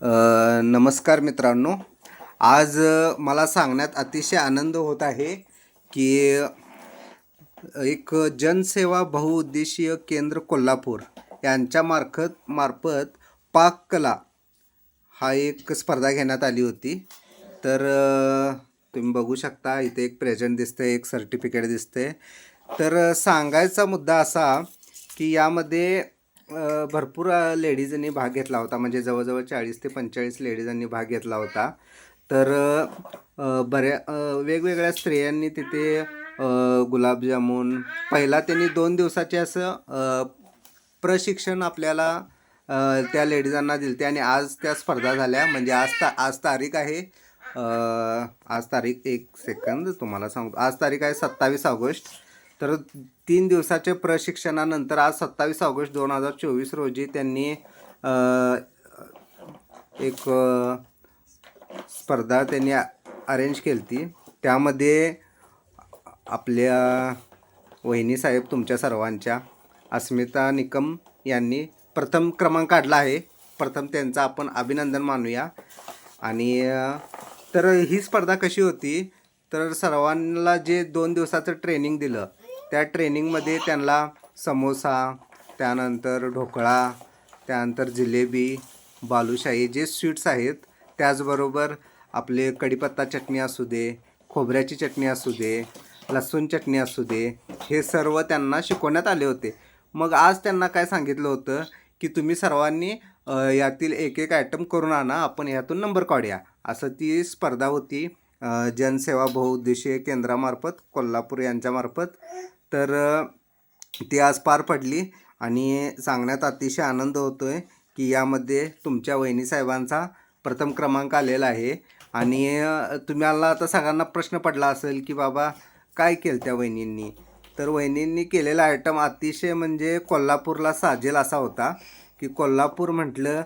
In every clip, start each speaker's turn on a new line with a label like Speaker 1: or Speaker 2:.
Speaker 1: नमस्कार मित्रांनो. आज मला सांगण्यात अतिशय आनंद होत आहे की एक जनसेवा बहुउद्देशीय केंद्र कोल्हापूर यांच्या मार्फत पाककला हा एक स्पर्धा घेण्यात आली होती. तर तुम्ही बघू शकता इथे एक प्रेझेंट दिसते एक सर्टिफिकेट दिसते तर सांगायचा मुद्दा असा की यामध्ये भरपूर लेडीजांनी भाग घेतला होता. म्हणजे जवळजवळ चाळीस ते पंचेचाळीस लेडीजांनी भाग घेतला होता. तर बऱ्या वेगवेगळ्या स्त्रियांनी तिथे गुलाबजामून गुलाबजामुन पहिला त्यांनी दोन दिवसाचे असं प्रशिक्षण आपल्याला त्या लेडीजांना दिलते आणि आज त्या स्पर्धा झाल्या. म्हणजे आज ता आज तारीख आहे आज तारीख एक सेकंद तुम्हाला सांगतो. आज तारीख आहे सत्तावीस ऑगस्ट. तर तीन दिवसाच्या प्रशिक्षणानंतर आज सत्तावीस ऑगस्ट दोन हजार चोवीस रोजी त्यांनी एक स्पर्धा त्यांनी अरेंज केली ती त्यामध्ये आपल्या वहिनी साहेब तुमच्या सर्वांच्या अस्मिता निकम यांनी प्रथम क्रमांक काढला आहे. प्रथम त्यांचं आपण अभिनंदन मानूया. आणि तर ही स्पर्धा कशी होती? तर सर्वांना जे दोन दिवसाचं ट्रेनिंग दिलं त्या ट्रेनिंगमध्ये त्यांना समोसा त्यानंतर ढोकळा त्यानंतर जिलेबी बालुशाही जे स्वीट्स आहेत त्याचबरोबर आपले कढीपत्ता चटणी असू दे खोबऱ्याची चटणी असू दे लसूण चटणी असू दे हे सर्व त्यांना शिकवण्यात आले होते. मग आज त्यांना काय सांगितलं होतं की तुम्ही सर्वांनी यातील एक एक आयटम करून आणा आपण यातून नंबर काढूया. असं ती स्पर्धा होती जनसेवा बहुउद्देशीय केंद्रामार्फत कोल्हापूर यांच्यामार्फत. तर ती आज पार पडली आणि सांगण्यात अतिशय आनंद होतो आहे की यामध्ये तुमच्या वहिनीसाहेबांचा प्रथम क्रमांक आलेला आहे. आणि तुम्हाला आता सगळ्यांना प्रश्न पडला असेल की बाबा काय केलं त्या वहिनींनी? तर वहिनींनी केलेला आयटम अतिशय म्हणजे कोल्हापूरला साजेल असा होता की कोल्हापूर म्हटलं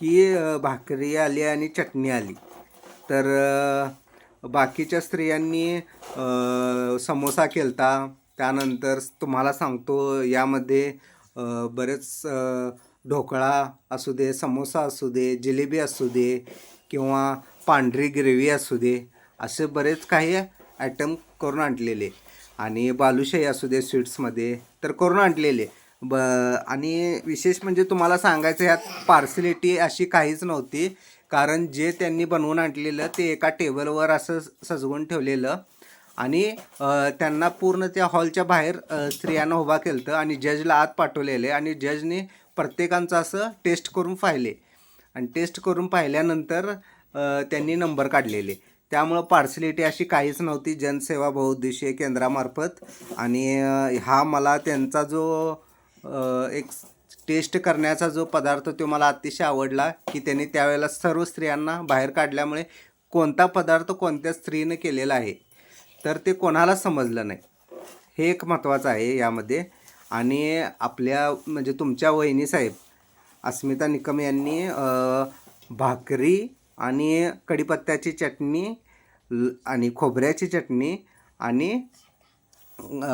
Speaker 1: की भाकरी आली आणि चटणी आली. तर बाकीच्या स्त्रियांनी समोसा केलता त्यानंतर तुम्हाला सांगतो यामध्ये बरेच ढोकळा असू दे समोसा असू दे जिलेबी असू दे किंवा पांढरी ग्रेव्ही असू दे असे बरेच काही आयटम करून आणलेले. आणि बालुशाही असू दे स्वीट्समध्ये तर करून आणलेले. ब आणि विशेष म्हणजे तुम्हाला सांगायचं यात पार्सिलिटी अशी काहीच नव्हती. कारण जे त्यांनी बनवून आणलेलं ते एका टेबलवर असं सजवून ठेवलेलं. आणि त्यांना पूर्ण त्या हॉलच्या बाहेर स्त्रियांना उभा केलं आणि जजला आत पाठवलेले आणि जजने प्रत्येकांचं असं टेस्ट करून पाहिले. आणि टेस्ट करून पाहिल्यानंतर त्यांनी नंबर काढलेले. त्यामुळं पार्सलिटी अशी काहीच नव्हती. जनसेवा बहुउद्देशीय केंद्रामार्फत. आणि हा मला त्यांचा जो एक टेस्ट करण्याचा जो पदार्थ तो मला अतिशय आवडला की त्यांनी त्यावेळेला सर्व स्त्रियांना बाहेर काढल्यामुळे कोणता पदार्थ कोणत्या स्त्रीनं केलेला आहे. तर ते कोणालाच समजलं नाही. हे एक महत्त्वाचं आहे यामध्ये. आणि आपल्या म्हणजे तुमच्या वहिनी साहेब अस्मिता निकम यांनी भाकरी आणि कढीपत्त्याची चटणी ल- आणि खोबऱ्याची चटणी आणि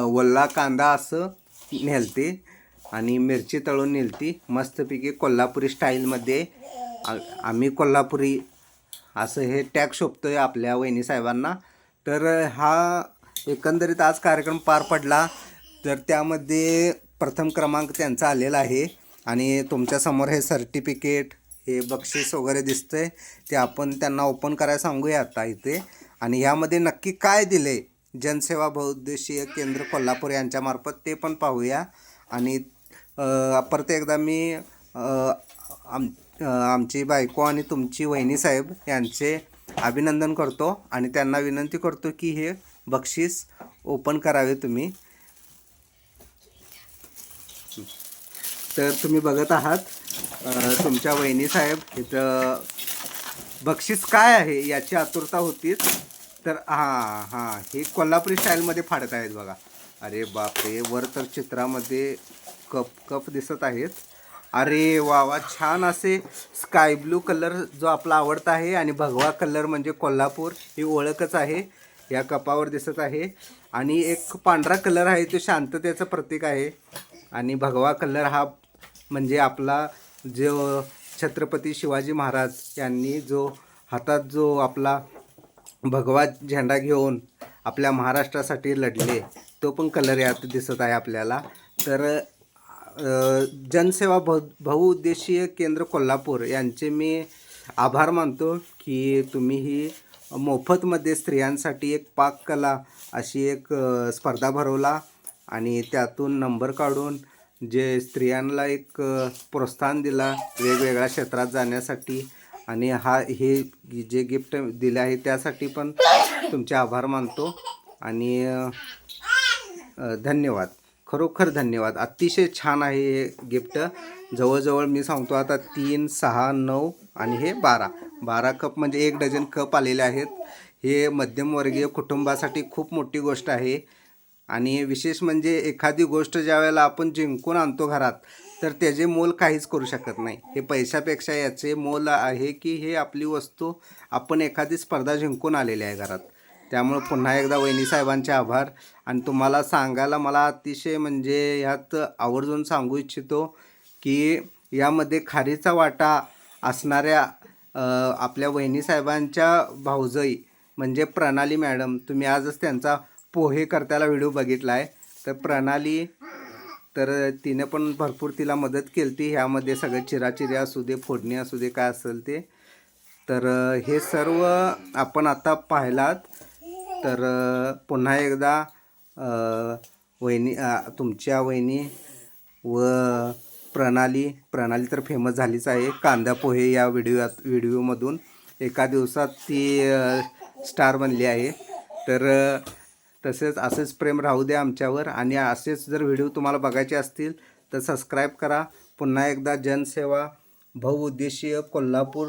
Speaker 1: वल्ला कांदा असं नेलते आणि मिरची तळून नेलती. मस्तपैकी कोल्हापुरी स्टाईलमध्ये आम्ही कोल्हापुरी असं हे टॅग शोभतो आहे आपल्या वहिनी साहेबांना. तर हा एकंदरीत आज कार्यक्रम पार पडला. तर त्यामध्ये प्रथम क्रमांक त्यांचा आलेला आहे आणि तुमच्यासमोर हे सर्टिफिकेट हे बक्षीस वगैरे दिसतंय. ते आपण त्यांना ओपन करायला सांगूया आता इथे. आणि ह्यामध्ये नक्की काय दिले जनसेवा बहुउद्देशीय केंद्र कोल्हापूर यांच्यामार्फत ते पण पाहूया. आणि परत एकदा मी आम आमची बायको आणि तुमची वहिनी साहेब यांचे अभिनंदन करतो आणि त्यांना विनंती करतो की हे बक्षीस ओपन करावे तुम्ही. तर तुम्ही बघत आहात तुमच्या वहिनी साहेब इथं बक्षीस काय आहे याची आतुरता होतीच. तर हां हां हे कोल्हापुरी स्टाईलमध्ये फाडत आहेत बघा. अरे बापरे वर तर चित्रामध्ये कप कप दिसत आहेत. अरे वा वा छान असे स्काय ब्लू कलर जो आपला आवडता आहे आणि भगवा कलर म्हणजे कोल्हापूर ही ओळखच आहे. या कपावर दिसत आहे. आणि एक पांढरा कलर आहे तो शांततेचं प्रतीक आहे. आणि भगवा कलर हा म्हणजे आपला जो छत्रपती शिवाजी महाराज यांनी जो हातात जो आपला भगवा झेंडा घेऊन आपल्या महाराष्ट्रासाठी लढले तो पण कलर यात दिसत आहे आपल्याला. तर जनसेवा बहु बहुउद्देशीय केंद्र कोल्हापूर यांचे मी आभार मानतो की तुम्ही ही मोफतमध्ये स्त्रियांसाठी एक पाककला अशी एक स्पर्धा भरवला आणि त्यातून नंबर काढून जे स्त्रियांना एक प्रोत्साहन दिला वेगवेगळ्या क्षेत्रात जाण्यासाठी आणि हा हे जे गिफ्ट दिले आहे त्यासाठी पण तुमचे आभार मानतो आणि धन्यवाद. खरोखर धन्यवाद. अतिशय छान आहे हे गिफ्ट. जवळजवळ मी सांगतो आता तीन सहा नऊ आणि हे बारा. बारा कप म्हणजे एक डझन कप आलेले आहेत. हे मध्यमवर्गीय कुटुंबासाठी खूप मोठी गोष्ट आहे. आणि विशेष म्हणजे एखादी गोष्ट ज्या वेळेला आपण जिंकून आणतो घरात तर त्याचे मोल काहीच करू शकत नाही. हे पैशापेक्षा याचे मोल आहे की हे आपली वस्तू आपण एखादी स्पर्धा जिंकून आलेली आहे घरात. त्यामुळं पुन्हा एकदा वहिनी साहेबांचे आभार. आणि तुम्हाला सांगायला मला अतिशय म्हणजे ह्यात आवर्जून सांगू इच्छितो की यामध्ये खारीचा वाटा असणाऱ्या आपल्या वहिनी साहेबांच्या भाऊजई म्हणजे प्रणाली मॅडम तुम्ही आजच त्यांचा पोहे करताना व्हिडिओ बघितला आहे तर प्रणाली तर तिने पण भरपूर तिला मदत केली ती ह्यामध्ये सगळं चिराचिरी असू दे फोडणी असू दे काय असेल ते. तर हे सर्व आपण आता पाहिलात. तर पुन्हा एकदा वहिनी तुमच्या वहिनी व प्रणाली प्रणाली तर फेमस झालीच आहे. कांदा पोहे या व्हिडिओ व्हिडिओमधून एका दिवसात ती स्टार बनली आहे. तर तसेच असेच प्रेम राहू द्या आमच्यावर आणि असेच जर व्हिडिओ तुम्हाला बघायचे असतील तर सबस्क्राईब करा. पुन्हा एकदा जनसेवा बहुउद्देशीय कोल्हापूर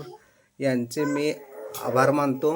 Speaker 1: यांचे मी आभार मानतो.